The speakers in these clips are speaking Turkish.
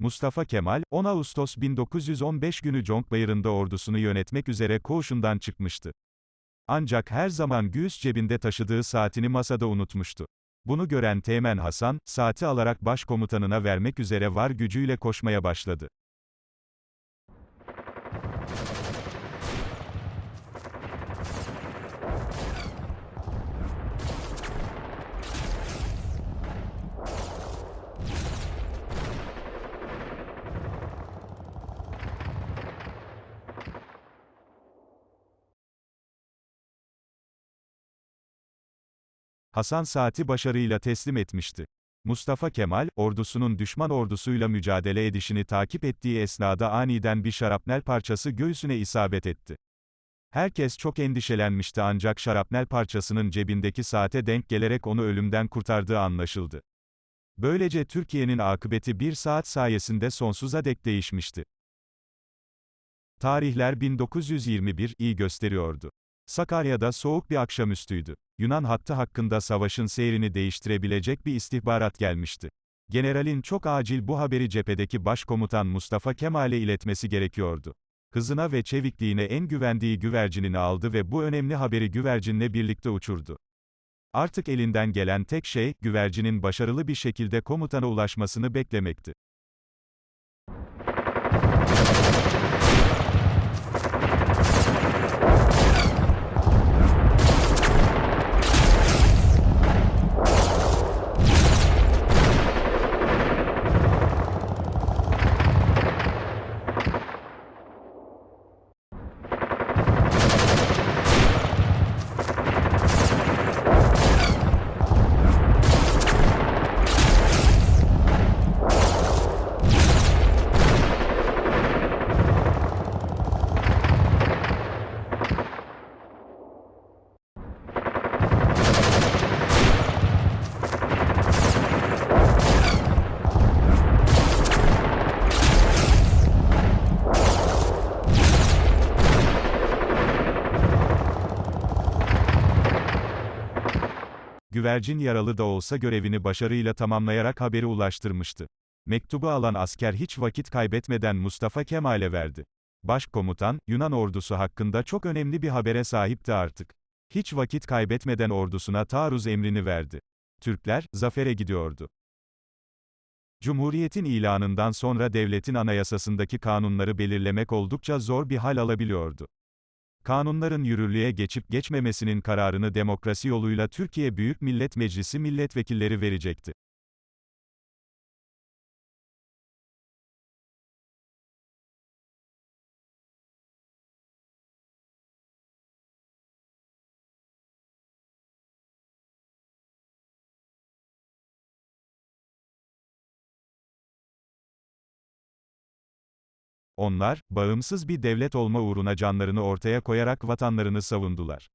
Mustafa Kemal, 10 Ağustos 1915 günü Conkbayırı'nda ordusunu yönetmek üzere koğuşundan çıkmıştı. Ancak her zaman göğüs cebinde taşıdığı saatini masada unutmuştu. Bunu gören Teğmen Hasan, saati alarak başkomutanına vermek üzere var gücüyle koşmaya başladı. Hasan saati başarıyla teslim etmişti. Mustafa Kemal, ordusunun düşman ordusuyla mücadele edişini takip ettiği esnada aniden bir şarapnel parçası göğsüne isabet etti. Herkes çok endişelenmişti ancak şarapnel parçasının cebindeki saate denk gelerek onu ölümden kurtardığı anlaşıldı. Böylece Türkiye'nin akıbeti bir saat sayesinde sonsuza dek değişmişti. Tarihler 1921 iyi gösteriyordu. Sakarya'da soğuk bir akşamüstüydü. Yunan hattı hakkında savaşın seyrini değiştirebilecek bir istihbarat gelmişti. Generalin çok acil bu haberi cephedeki başkomutan Mustafa Kemal'e iletmesi gerekiyordu. Hızına ve çevikliğine en güvendiği güvercinini aldı ve bu önemli haberi güvercinle birlikte uçurdu. Artık elinden gelen tek şey, güvercinin başarılı bir şekilde komutana ulaşmasını beklemekti. Güvercin yaralı da olsa görevini başarıyla tamamlayarak haberi ulaştırmıştı. Mektubu alan asker hiç vakit kaybetmeden Mustafa Kemal'e verdi. Başkomutan, Yunan ordusu hakkında çok önemli bir habere sahipti artık. Hiç vakit kaybetmeden ordusuna taarruz emrini verdi. Türkler, zafere gidiyordu. Cumhuriyetin ilanından sonra devletin anayasasındaki kanunları belirlemek oldukça zor bir hal alabiliyordu. Kanunların yürürlüğe geçip geçmemesinin kararını demokrasi yoluyla Türkiye Büyük Millet Meclisi milletvekilleri verecekti. Onlar, bağımsız bir devlet olma uğruna canlarını ortaya koyarak vatanlarını savundular.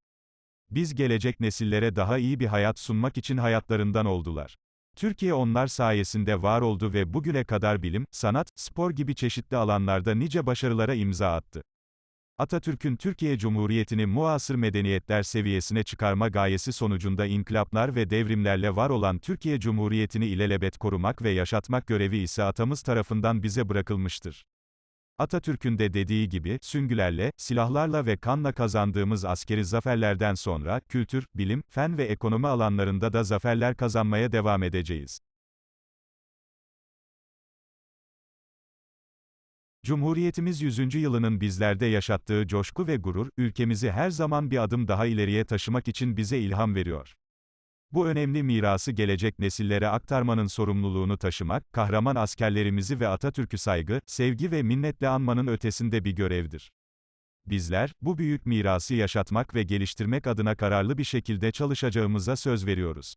Biz gelecek nesillere daha iyi bir hayat sunmak için hayatlarından oldular. Türkiye onlar sayesinde var oldu ve bugüne kadar bilim, sanat, spor gibi çeşitli alanlarda nice başarılara imza attı. Atatürk'ün Türkiye Cumhuriyeti'ni muasır medeniyetler seviyesine çıkarma gayesi sonucunda inkılaplar ve devrimlerle var olan Türkiye Cumhuriyeti'ni ilelebet korumak ve yaşatmak görevi ise atamız tarafından bize bırakılmıştır. Atatürk'ün de dediği gibi, süngülerle, silahlarla ve kanla kazandığımız askeri zaferlerden sonra, kültür, bilim, fen ve ekonomi alanlarında da zaferler kazanmaya devam edeceğiz. Cumhuriyetimiz 100. yılının bizlerde yaşattığı coşku ve gurur, ülkemizi her zaman bir adım daha ileriye taşımak için bize ilham veriyor. Bu önemli mirası gelecek nesillere aktarmanın sorumluluğunu taşımak, kahraman askerlerimizi ve Atatürk'ü saygı, sevgi ve minnetle anmanın ötesinde bir görevdir. Bizler, bu büyük mirası yaşatmak ve geliştirmek adına kararlı bir şekilde çalışacağımıza söz veriyoruz.